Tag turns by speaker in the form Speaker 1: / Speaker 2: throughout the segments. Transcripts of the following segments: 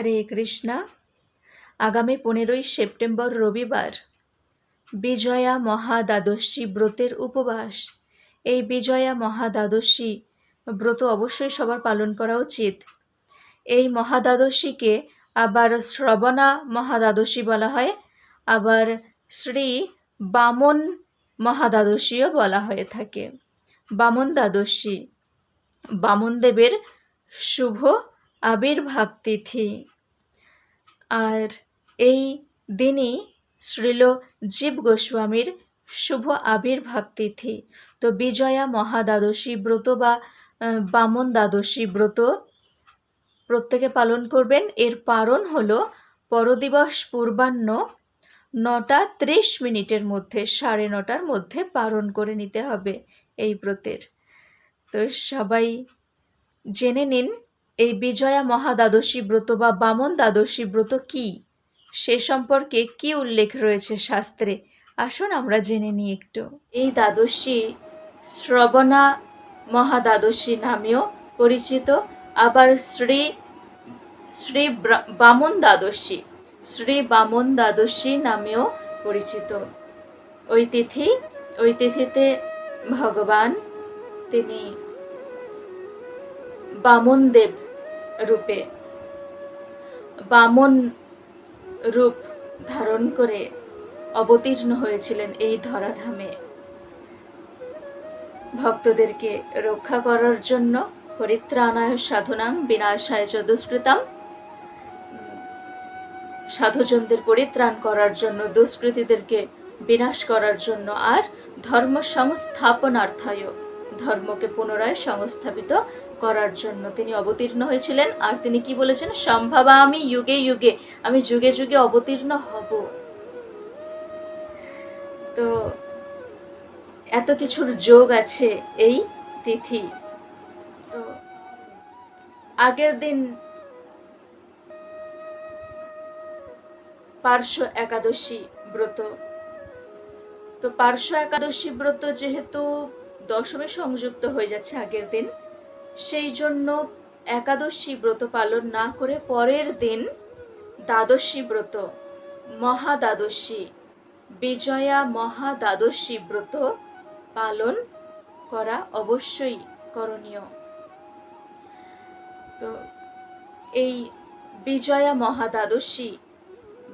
Speaker 1: হরে কৃষ্ণা, আগামী পনেরোই সেপ্টেম্বর রবিবার বিজয়া মহাদ্বাদশী ব্রতের উপবাস। এই বিজয়া মহাদ্বাদশী ব্রত অবশ্যই সবার পালন করা উচিত। এই মহাদ্বাদশীকে আবার শ্রবণা মহাদ্বাদশী বলা হয়, আবার শ্রী বামন মহাদ্বাদশীও বলা হয়ে থাকে। বামন দ্বাদশী বামনদেবের শুভ আবির্ভাব তিথি আর এই দিনই শ্রীল জীব গোস্বামীর শুভ আবির্ভাব তিথি তো বিজয়া মহাদ্বাদশী ব্রত বা বামন দ্বাদশী ব্রত প্রত্যেকে পালন করবেন। এর পারণ হলো পরদিবস পূর্বাহ্ন নটা ত্রিশ মিনিটের মধ্যে, সাড়ে নটার মধ্যে পালন করে নিতে হবে এই ব্রতের। তো সবাই জেনে নিন এই বিজয়া মহাদ্বাদশী ব্রত বা বামন দ্বাদশী ব্রত কি? সে সম্পর্কে কি উল্লেখ রয়েছে শাস্ত্রে? আসুন আমরা জেনে নিই একটু। এই দ্বাদশী শ্রবণা মহাদ্বাদশী নামেও পরিচিত। আবার শ্রী শ্রী বামন দ্বাদশী, শ্রী বামন দ্বাদশী নামেও পরিচিত। ওই তিথি, ওই তিথিতে ভগবান তিনি বামন দেব রূপে। বামন রূপ ধারণ করে অবতীর্ণ হয়েছিলেন এই ধরাধামে। ভক্তদেরকে রক্ষা করার জন্য পরিত্রাণায় সাধনাং বিনাশায় চ সাধুজনদের পরিত্রাণ করার জন্য দুষ্কৃতীদেরকে বিনাশ করার জন্য আর ধর্ম সংস্থাপনার্থায় ধর্মকে পুনরায় সংস্থাপিত করার জন্য তিনি অবতীর্ণ হয়েছিলেন। আর তিনি কি বলেছেন? সম্ভাবা আমি যুগে যুগে, আমি যুগে যুগে অবতীর্ণ হব। তো এত কিছুর যোগ আছে এই তিথি। তো আগের দিন পার্শ্ব একাদশী ব্রত। তো পার্শ্ব একাদশী ব্রত যেহেতু দশমে সংযুক্ত হয়ে যাচ্ছে আগের দিন সেই জন্য একাদশী ব্রত পালন না করে পরের দিন দ্বাদশী ব্রত, মহাদ্বাদশী, বিজয়া মহাদ্বাদশী ব্রত পালন করা অবশ্যই করণীয়। তো এই বিজয়া মহাদ্বাদশী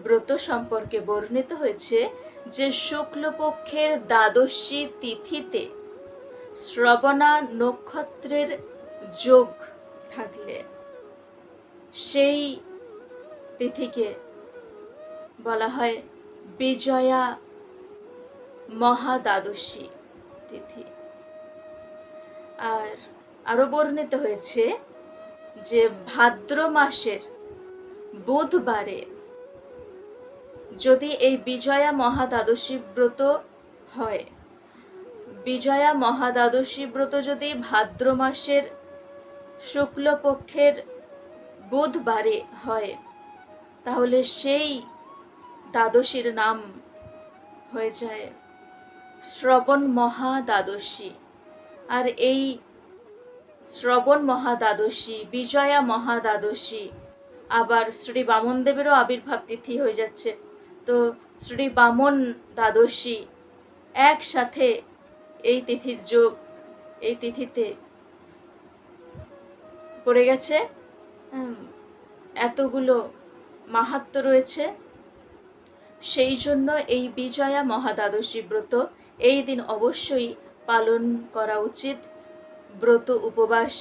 Speaker 1: ব্রত সম্পর্কে বর্ণিত হয়েছে যে শুক্লপক্ষের দ্বাদশী তিথিতে শ্রবণা নক্ষত্রের যোগ থাকলে সেই তিথিকে বলা হয় বিজয়া মহাদ্বাদশী তিথি। আর আরও বর্ণিত হয়েছে যে ভাদ্র মাসের বুধবারে যদি এই বিজয়া মহাদ্বাদশী ব্রত হয়, বিজয়া মহাদ্বাদশী ব্রত যদি ভাদ্র মাসের শুক্লপক্ষের বুধবারে হয়। তাহলে সেই দ্বাদশীর নাম হয়ে যায় শ্রবণ মহাদ্বাদশী। আর এই শ্রবণ মহাদ্বাদশী, বিজয়া মহাদ্বাদশী, আবার শ্রী বামন দেবেরও আবির্ভাব তিথি হয়ে যাচ্ছে। তো শ্রী বামন দ্বাদশী একসাথে এই তিথির যোগ, এই তিথিতে পড়ে গেছে। এতগুলো মাহাত্ম রয়েছে। সেই জন্য এই বিজয়া মহাদ্বাদশী ব্রত এই দিন অবশ্যই পালন করা উচিত। ব্রত উপবাস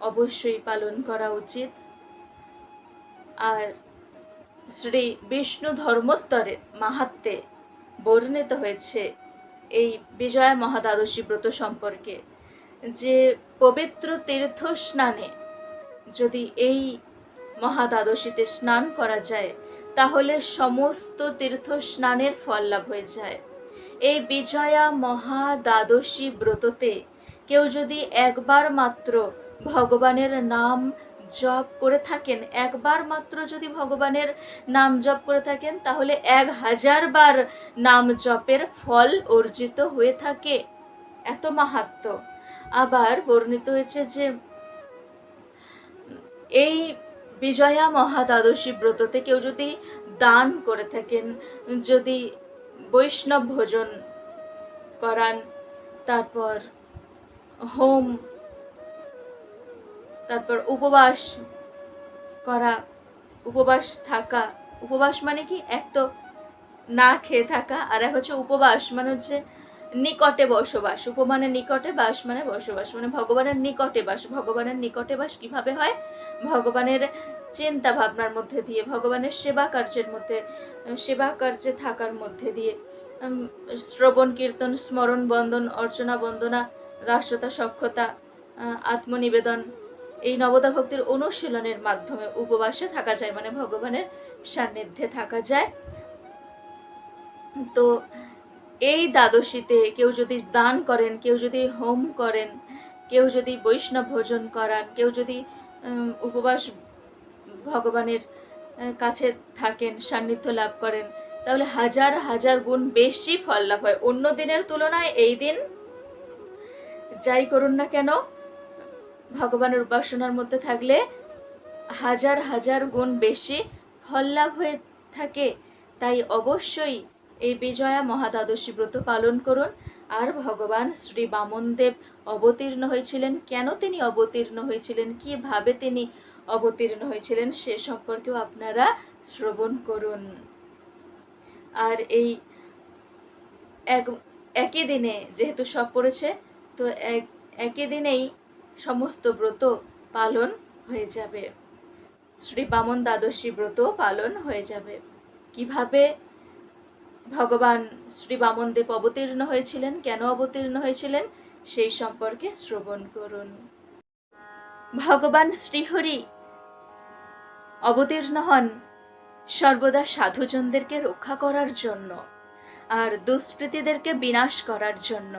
Speaker 1: অবশ্যই পালন করা উচিত। আর শ্রী বিষ্ণু ধর্মোত্তরের মাহাত্মে বর্ণিত হয়েছে এই বিজয়া মহাদ্বাদশী ব্রত সম্পর্কে। যে পবিত্র তীর্থ স্নানে যদি এই মহাদ্বাদশীতে স্নান করা যায়, তাহলে সমস্ত তীর্থ স্নানের ফল লাভ হয়ে যায়। এই বিজয়া মহাদ্বাদশী ব্রততে কেউ যদি একবার মাত্র ভগবানের নাম জপ করে থাকেন, একবার মাত্র যদি ভগবানের নাম জপ করে থাকেন, তাহলে এক হাজার বার নাম জপের ফল অর্জিত হয়ে থাকে। এত মাহাত্ম। আবার বর্ণিত হয়েছে যে এই বিজয়া মহাদ্বাদশী ব্রততে কেউ যদি দান করে থাকেন, যদি বৈষ্ণব ভোজন করান, তারপর হোম, তারপর উপবাস করা, উপবাস থাকা, উপবাস মানে কি? এক তো না খেয়ে থাকা, আর এক হচ্ছে উপবাস মানে হচ্ছে নিকটে বসবাস উপ মানে নিকটে বাস মানে বসবাস মানে ভগবানের নিকটে বাস, ভগবানের নিকটে বাস কীভাবে হয়? ভগবানের চিন্তা ভাবনার মধ্যে দিয়ে, ভগবানের সেবা কার্যের মধ্যে, সেবা কার্যে থাকার মধ্যে দিয়ে শ্রবণ, কীর্তন, স্মরণ, বন্দন, অর্চনা, বন্দনা, রাষ্ট্রতা, সক্ষতা আত্মনিবেদন, এই নবদা ভক্তির অনুশীলনের মাধ্যমে উপবাসে থাকা যায় মানে ভগবানের সান্নিধ্যে থাকা যায়। তো এই দ্বাদশীতে কেউ যদি দান করেন, কেউ যদি হোম করেন, কেউ যদি বৈষ্ণব ভোজন করান, কেউ যদি উপবাস ভগবানের কাছে থাকেন, সান্নিধ্য লাভ করেন, তাহলে হাজার হাজার গুণ বেশি ফল লাভ হয়। অন্য দিনের তুলনায় এই দিন যাই করুন না কেন, ভগবানের উপাসনার মধ্যে থাকলে হাজার হাজার গুণ বেশি ফল লাভ হয়ে থাকে। তাই অবশ্যই এই বিজয়া মহাদ্বাদশী ব্রত পালন করুন। আর ভগবান শ্রী বামনদেব অবতীর্ণ হয়েছিলেন। কেন তিনি অবতীর্ণ হয়েছিলেন? কীভাবে তিনি অবতীর্ণ হয়েছিলেন? সে সম্পর্কেও আপনারা শ্রবণ করুন। আর এই এক, একই দিনে যেহেতু সব পড়েছে, তো এক, একই দিনেই সমস্ত ব্রত পালন হয়ে যাবে। শ্রী বামন দ্বাদশী ব্রত পালন হয়ে যাবে। কীভাবে ভগবান শ্রী বামনদেব অবতীর্ণ হয়েছিলেন। কেন অবতীর্ণ হয়েছিলেন? সেই সম্পর্কে শ্রবণ করুন। ভগবান শ্রীহরি অবতীর্ণ হন সর্বদা সাধুজনদেরকে রক্ষা করার জন্য আর দুষ্কৃতীদেরকে বিনাশ করার জন্য।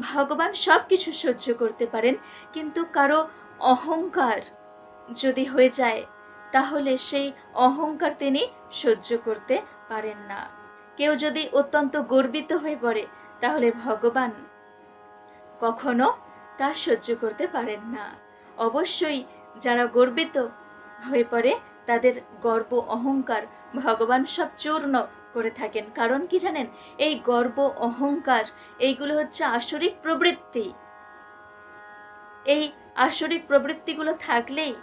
Speaker 1: ভগবান সব কিছু সহ্য করতে পারেন, কিন্তু কারও অহংকার যদি হয়ে যায়, তাহলে সেই অহংকার তিনি সহ্য করতে পারেন না। কেউ যদি অত্যন্ত গর্বিত হয়ে পড়ে, তাহলে ভগবান কখনো তা সহ্য করতে পারেন না। অবশ্যই যারা গর্বিত হয়ে পড়ে, তাদের গর্ব অহংকার ভগবান সব চূর্ণ করে থাকেন। কারণ কি জানেন? এই গর্ব, অহংকার, এইগুলো হচ্ছে আসরিক প্রবৃত্তি। এই আসরিক প্রবৃত্তিগুলো থাকলেই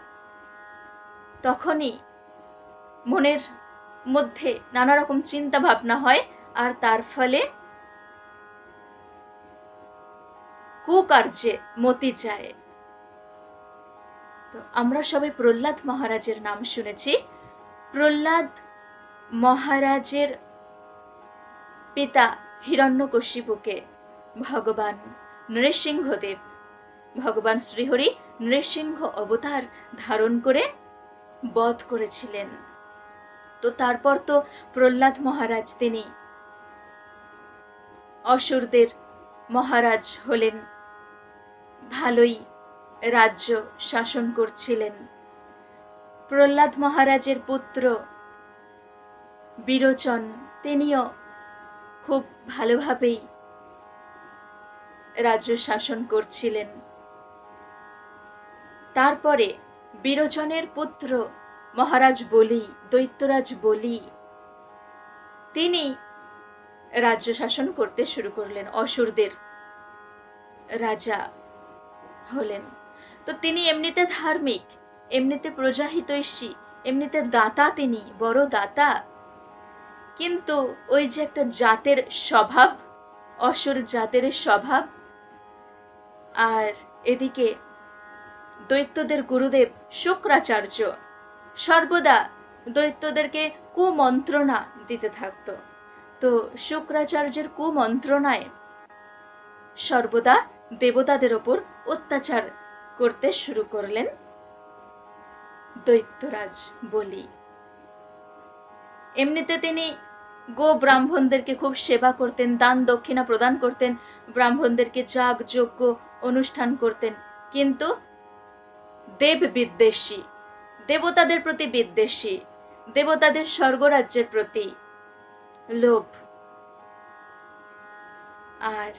Speaker 1: তখনই মনের মধ্যে নানা রকম চিন্তা ভাবনা হয় আর তার ফলে কুকার্যে মতি যায়। তো আমরা সবাই প্রহ্লাদ মহারাজের নাম শুনেছি। প্রহ্লাদ মহারাজের পিতা হিরণ্যকশিপুকে ভগবান নৃসিংহদেব, ভগবান শ্রীহরি নৃসিংহ অবতার ধারণ করে বধ করেছিলেন। তো তারপর তো প্রহ্লাদ মহারাজ তিনি। অসুরদের মহারাজ হলেন। ভালোই রাজ্য শাসন করছিলেন। প্রহ্লাদ মহারাজের পুত্র বিরোচন, তিনিও খুব ভালোভাবেই রাজ্য শাসন করছিলেন। তারপরে বিরোচনের পুত্র মহারাজ বলি, দৈত্যরাজ বলি। তিনি রাজ্য শাসন করতে শুরু করলেন, অসুরদের রাজা হলেন। তো তিনি এমনিতে ধার্মিক, এমনিতে প্রজাহিতৈষী, এমনিতে দাতা তিনি, বড় দাতা। কিন্তু ওই যে একটা জাতের স্বভাব, অসুর জাতের স্বভাব, আর এদিকে দৈত্যদের গুরুদেব শুক্রাচার্য সর্বদা দৈত্যদেরকে কুমন্ত্রণা দিতে থাকত। তো শুক্রাচার্যের কুমন্ত্রণায় সর্বদা দেবতাদের ওপর অত্যাচার করতে শুরু করলেন দৈত্যরাজ বলি। এমনিতে তিনি গো ব্রাহ্মণদেরকে খুব সেবা করতেন, দান দক্ষিণা প্রদান করতেন, ব্রাহ্মণদেরকে যাগ, যজ্ঞ অনুষ্ঠান করতেন। কিন্তু দেব বিদ্বেষী দেবতাদের প্রতি বিদ্বেষী, দেবতাদের স্বর্গরাজ্যের প্রতি লোভ। আর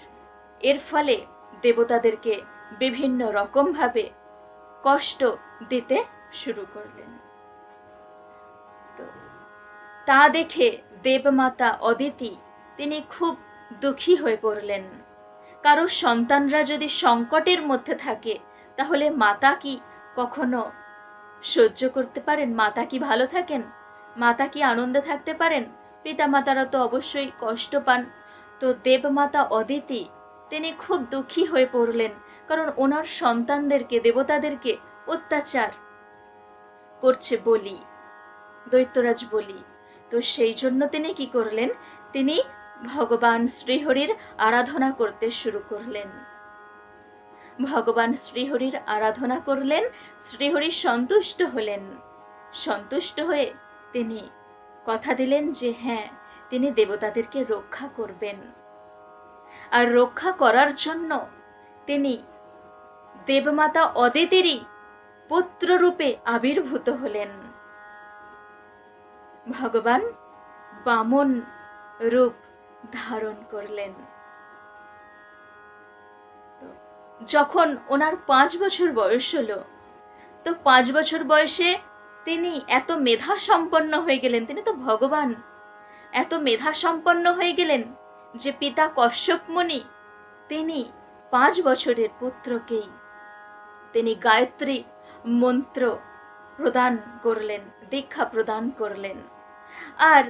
Speaker 1: এর ফলে দেবতাদেরকে বিভিন্ন রকমভাবে কষ্ট দিতে শুরু করলেন। তো তা দেখে দেবমাতা অদিতি, তিনি খুব দুঃখী হয়ে পড়লেন। কারও সন্তানরা যদি সংকটের মধ্যে থাকে, তাহলে মাতা কি কখনো সহ্য করতে পারেন, মাতা কি ভালো থাকেন? মাতা কি আনন্দে থাকতে পারেন? পিতা মাতারা তো অবশ্যই কষ্ট পান। তো দেবমাতা অদিতি, তিনি খুব দুঃখী হয়ে পড়লেন, কারণ ওনার সন্তানদেরকে, দেবতাদেরকে অত্যাচার করছে বলি, দৈত্যরাজ বলি। তো সেই জন্য তিনি কি করলেন? তিনি ভগবান শ্রীহরির আরাধনা করতে শুরু করলেন। ভগবান শ্রীহরির আরাধনা করলেন, শ্রীহরি সন্তুষ্ট হলেন। সন্তুষ্ট হয়ে তিনি কথা দিলেন যে হ্যাঁ তিনি দেবতাদেরকে রক্ষা করবেন। আর রক্ষা করার জন্য তিনি দেবমাতা অদিতিরই পুত্ররূপে আবির্ভূত হলেন। ভগবান বামন রূপ ধারণ করলেন। যখন ওনার পাঁচ বছর বয়স হলো, তো পাঁচ বছর বয়সে তিনি এত মেধা সম্পন্ন হয়ে গেলেন, তিনি তো ভগবান, এত মেধা সম্পন্ন হয়ে গেলেন যে পিতা কশ্যপ মুনি তিনি পাঁচ বছরের পুত্রকেই তিনি গায়ত্রী মন্ত্র প্রদান করলেন, দীক্ষা প্রদান করলেন। আর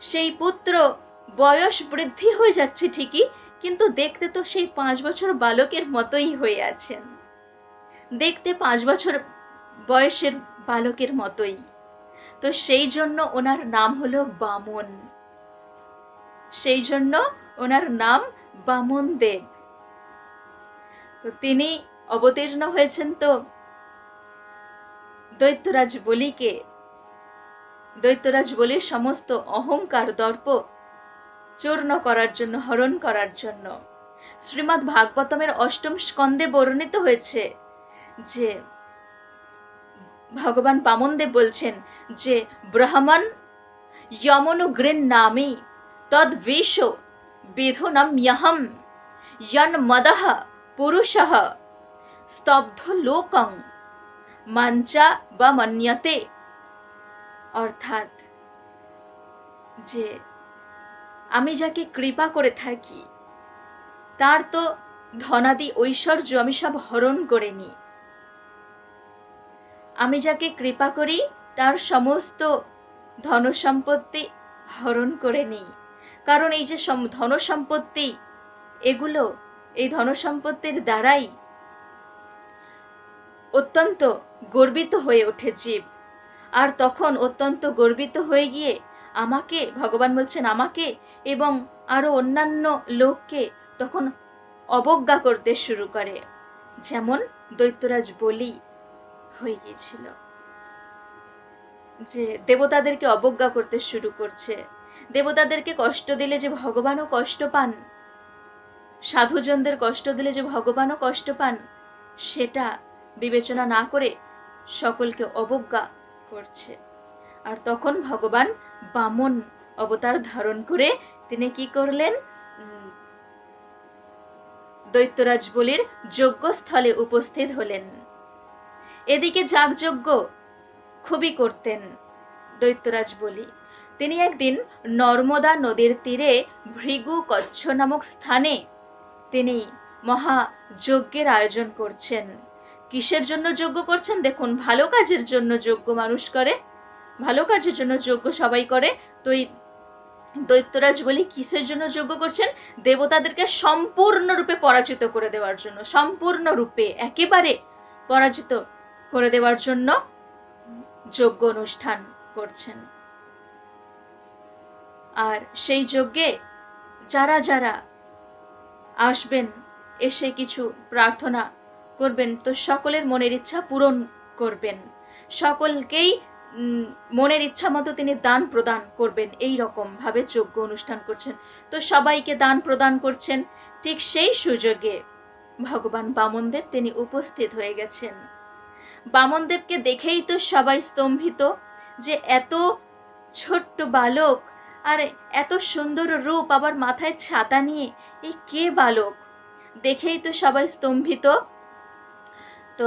Speaker 1: সেই পুত্র বয়স বৃদ্ধি হয়ে যাচ্ছে ঠিকই কিন্তু দেখতে তো সেই পাঁচ বছর বালকের মতোই হয়ে আছেন। দেখতে পাঁচ বছর বয়সের বালকের মতোই। তো সেই জন্য ওনার নাম হলো বামন। সেই জন্য ওনার নাম বামন দেব। তো তিনি অবতীর্ণ হয়েছেন তো দৈত্যরাজ বলিকে। দৈত্যরাজ বলির সমস্ত অহংকার, দর্প চূর্ণ করার জন্য, হরণ করার জন্য। শ্রীমৎ ভাগবতমের অষ্টম স্কন্ধে বর্ণিত হয়েছে যে, ভগবান বামনদেব বলছেন যে, ব্রাহ্মণ যমনু গৃণ নামি তদ বিষ বিধুনম ইহম যন মদহ পুরুষঃ স্তব্ধ লোকং মাঞ্চা বা মন্যতে। অর্থাৎ যে আমি যাকে কৃপা করে থাকি, তার তো ধনাদি ঐশ্বর্য আমি সব হরণ করে নিই। আমি যাকে কৃপা করি, তার সমস্ত ধনসম্পত্তি হরণ করে নিই। কারণ এই যে ধনসম্পত্তি, এগুলো এই ধনসম্পত্তির দ্বারাই অত্যন্ত গর্বিত হয়ে ওঠে জীব। আর তখন অত্যন্ত গর্বিত হয়ে গিয়ে আমাকে, ভগবান বলছেন আমাকে এবং আরও অন্যান্য লোককে তখন অবজ্ঞা করতে শুরু করে। যেমন দৈত্যরাজ বলি হয়ে গিয়েছিল যে দেবতাদেরকে অবজ্ঞা করতে শুরু করছে। দেবতাদেরকে কষ্ট দিলে যে ভগবানও কষ্ট পান, সাধুজনদের কষ্ট দিলে যে ভগবানও কষ্ট পান, সেটা বিবেচনা না করে সকলকে অবজ্ঞা করছে। আর তখন ভগবান বামন অবতার ধারণ করে তিনি কি করলেন? দৈত্যরাজ বলির যজ্ঞস্থলে উপস্থিত হলেন। এদিকে যাগযজ্ঞ খুবই করতেন দৈত্যরাজ বলি। তিনি একদিন নর্মদা নদীর তীরে ভৃগু কচ্ছ নামক স্থানে তিনি মহা যজ্ঞের আয়োজন করছেন। কিসের জন্য যজ্ঞ করছেন? দেখুন, ভালো কাজের জন্য যজ্ঞ মানুষ করে। ভালো কাজের জন্য যজ্ঞ সবাই করে। তো এই দৈত্যরাজ বলি, কিসের জন্য যজ্ঞ করছেন? দেবতাদেরকে সম্পূর্ণরূপে পরাজিত করে দেওয়ার জন্য, সম্পূর্ণরূপে, একেবারে পরাজিত করে দেওয়ার জন্য যজ্ঞ অনুষ্ঠান করছেন। আর সেই যজ্ঞে যারা যারা আসবেন, এসে কিছু প্রার্থনা করবেন, তো সকলের মনের ইচ্ছা পূরণ করবেন। সকলকেই মনের ইচ্ছা মতো তিনি দান প্রদান করবেন, এই রকম ভাবে যোগ্য অনুষ্ঠান করছেন। তো সবাইকে দান প্রদান করছেন। ঠিক সেই সুযোগে ভগবান বামনদেব তিনি উপস্থিত হয়ে গেছেন। বামনদেবকে দেখেই তো সবাই স্তম্ভিত যে এত ছোট্ট বালক আর এত সুন্দর রূপ আবার মাথায় ছাতা নিয়ে এই কে বালক? দেখেই তো সবাই স্তম্ভিত। তো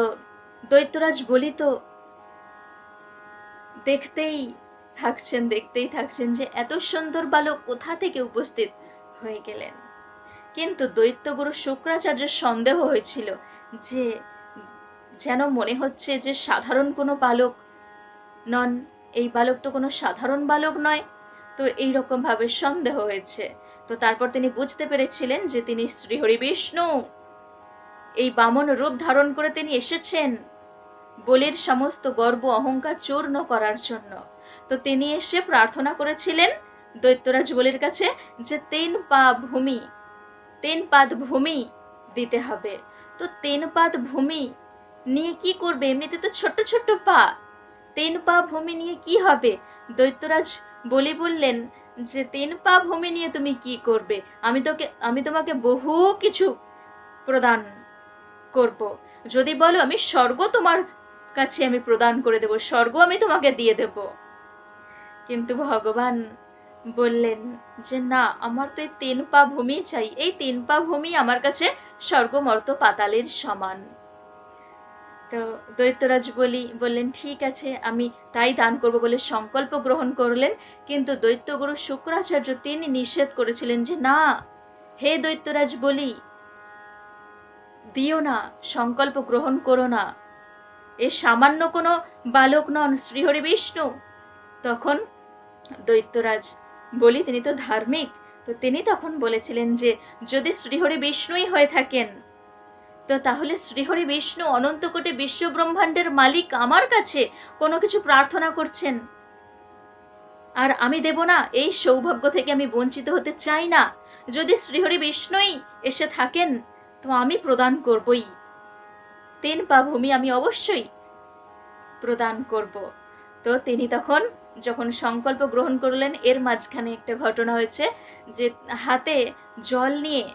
Speaker 1: দৈত্যরাজ বলি তো দেখতেই থাকছেন দেখতেই থাকছেন যে এত সুন্দর বালক কোথা থেকে উপস্থিত হয়ে গেলেন। কিন্তু দৈত্যগুরু শুক্রাচার্যের সন্দেহ হয়েছিল যে, যেন মনে হচ্ছে যে সাধারণ কোনো বালক নন, এই বালক তো কোনো সাধারণ বালক নয়। তো এই ভাবে সন্দেহ হয়েছে। তো তারপর তিনি বুঝতে পেরেছিলেন যে তিনি শ্রীহরি বিষ্ণু এই বামন রূপ ধারণ করে তিনি এসেছেন। বলির সমস্ত গর্ব অহংকার চূর্ণ করার জন্য। তো তিনি এসে প্রার্থনা করেছিলেন দৈত্যরাজ বলির কাছে যে তিন পা ভূমি, তিন পাদ ভূমি দিতে হবে। তো তিন পাদ ভূমি নিয়ে কি করবে? এমনিতে তো ছোট্ট ছোট্ট পা। তিন পা ভূমি নিয়ে কি হবে? দৈত্যরাজ বলি বললেন যে তিন পা ভূমি নিয়ে তুমি কি করবে? আমি তোকে, আমি তোমাকে বহু কিছু প্রদান করব। যদি বলো আমি স্বর্গ তোমার কাছে আমি প্রদান করে দেব, স্বর্গ আমি তোমাকে দিয়ে দেব। কিন্তু ভগবান বললেন যে, না, আমার তো এই তিন পা ভূমি চাই। এই তিন পা ভূমি আমার কাছে স্বর্গমর্ত পাতালের সমান। তো দৈত্যরাজ বলি, বললেন, ঠিক আছে, আমি তাই দান করব বলে সংকল্প গ্রহণ করলেন। কিন্তু দৈত্যগুরু শুক্রাচার্য তিনি নিষেধ করেছিলেন যে, না, হে দৈত্যরাজ বলি, দিও না, সংকল্প গ্রহণ করো না। এ সামান্য কোনো বালক নন, শ্রীহরি বিষ্ণু। তখন দৈত্যরাজ বলি, তিনি তো ধার্মিক। তো তিনি তখন বলেছিলেন যে, যদি শ্রীহরি বিষ্ণুই হয়ে থাকেন, তো তাহলে শ্রীহরি বিষ্ণু অনন্ত কোটি বিশ্ব ব্রহ্মাণ্ডের মালিক আমার কাছে কোনো কিছু প্রার্থনা করছেন। আর আমি দেব না, এই সৌভাগ্য থেকে আমি বঞ্চিত হতে চাই না। যদি শ্রীহরি বিষ্ণুই এসে থাকেন, তো আমি প্রদান করবই। তিন পা ভূমি আমি অবশ্যই প্রদান করব। তো তিনি তখন যখন সংকল্প গ্রহণ করলেন, এর মাঝখানে একটা ঘটনা হয়েছে যে হাতে জল নিয়ে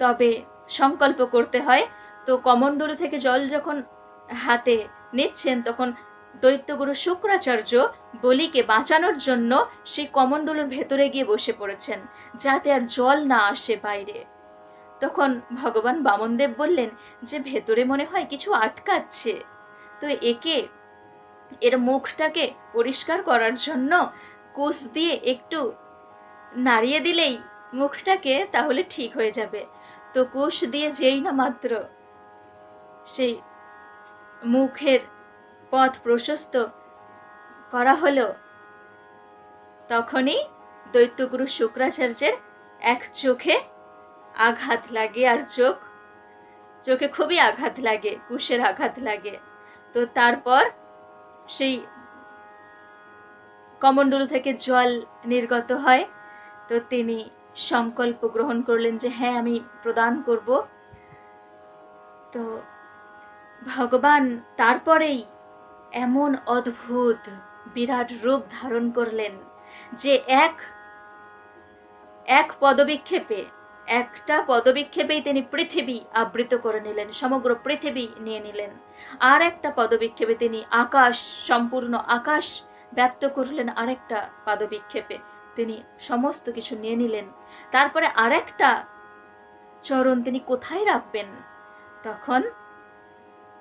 Speaker 1: তবে সংকল্প করতে হয়। তো কমণ্ডলু থেকে জল যখন হাতে নিচ্ছেন, তখন দৈত্যগুরু শুক্রাচার্য বলিকে বাঁচানোর জন্য সেই কমণ্ডলুর ভেতরে গিয়ে বসে পড়েছেন, যাতে আর জল না আসে বাইরে। তখন ভগবান বামনদেব বললেন যে ভেতরে মনে হয় কিছু আটকাচ্ছে। তো একে এর মুখটাকে পরিষ্কার করার জন্য কোষ দিয়ে একটু নাড়িয়ে দিলেই মুখটাকে তাহলে ঠিক হয়ে যাবে। তো কোষ দিয়ে যেই না মাত্র সেই মুখের পথ প্রশস্ত করা হলো, তখনই দৈত্যগুরু শুক্রাচার্যের এক চোখে আঘাত লাগে আর চোখ? চোখে খুবই আঘাত লাগে, কুশের আঘাত লাগে। তো তারপর সেই কমণ্ডল থেকে জল নির্গত হয়। তো তিনি সংকল্প গ্রহণ করলেন যে হ্যাঁ আমি প্রদান করব। তো ভগবান তারপরেই এমন অদ্ভুত, বিরাট রূপ ধারণ করলেন যে, এক এক পদবিক্ষেপে একটা পদবিক্ষেপেই তিনি পৃথিবী আবৃত করে নিলেন, সমগ্র পৃথিবী নিয়ে নিলেন। আর একটা পদবিক্ষেপে তিনি আকাশ, সম্পূর্ণ আকাশ ব্যক্ত করলেন আরেকটা পদবিক্ষেপে। তিনি সমস্ত কিছু নিয়ে নিলেন। তারপরে আরেকটা চরণ তিনি কোথায় রাখবেন? তখন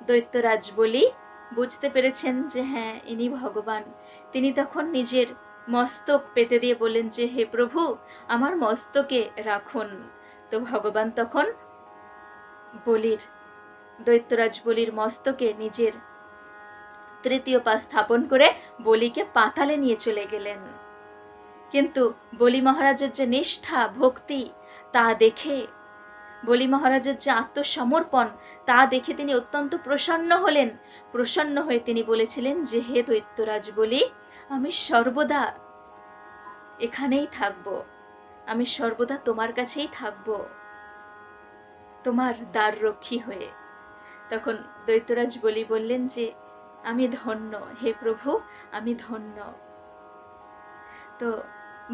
Speaker 1: দৈত্যরাজ বলি, বুঝতে পেরেছেন যে হ্যাঁ ইনি ভগবান। তিনি তখন নিজের মস্তক পেতে দিয়ে বললেন যে, হে প্রভু, আমার মস্তকে রাখুন। তো ভগবান তখন বলির, দৈত্যরাজ বলির মস্তকে নিজের তৃতীয় পা স্থাপন করে বলিকে পাতালে নিয়ে চলে গেলেন। কিন্তু বলি মহারাজের যে নিষ্ঠা, ভক্তি, তা দেখে, বলি মহারাজের যে আত্মসমর্পণ, তা দেখে তিনি অত্যন্ত প্রসন্ন হলেন। প্রসন্ন হয়ে তিনি বলেছিলেন যে, হে দৈত্যরাজ বলি, আমি সর্বদা এখানেই থাকব। আমি সর্বদা তোমার কাছেই থাকব। তোমার দ্বার রক্ষী হয়ে। তখন দৈত্যরাজ বলি বললেন যে, আমি ধন্য, হে প্রভু, আমি ধন্য। তো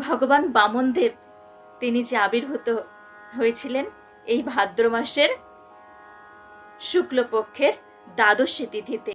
Speaker 1: ভগবান বামনদেব, তিনি যে আবির্ভূত হয়েছিলেন এই ভাদ্র মাসের শুক্লপক্ষের দ্বাদশী তিথিতে।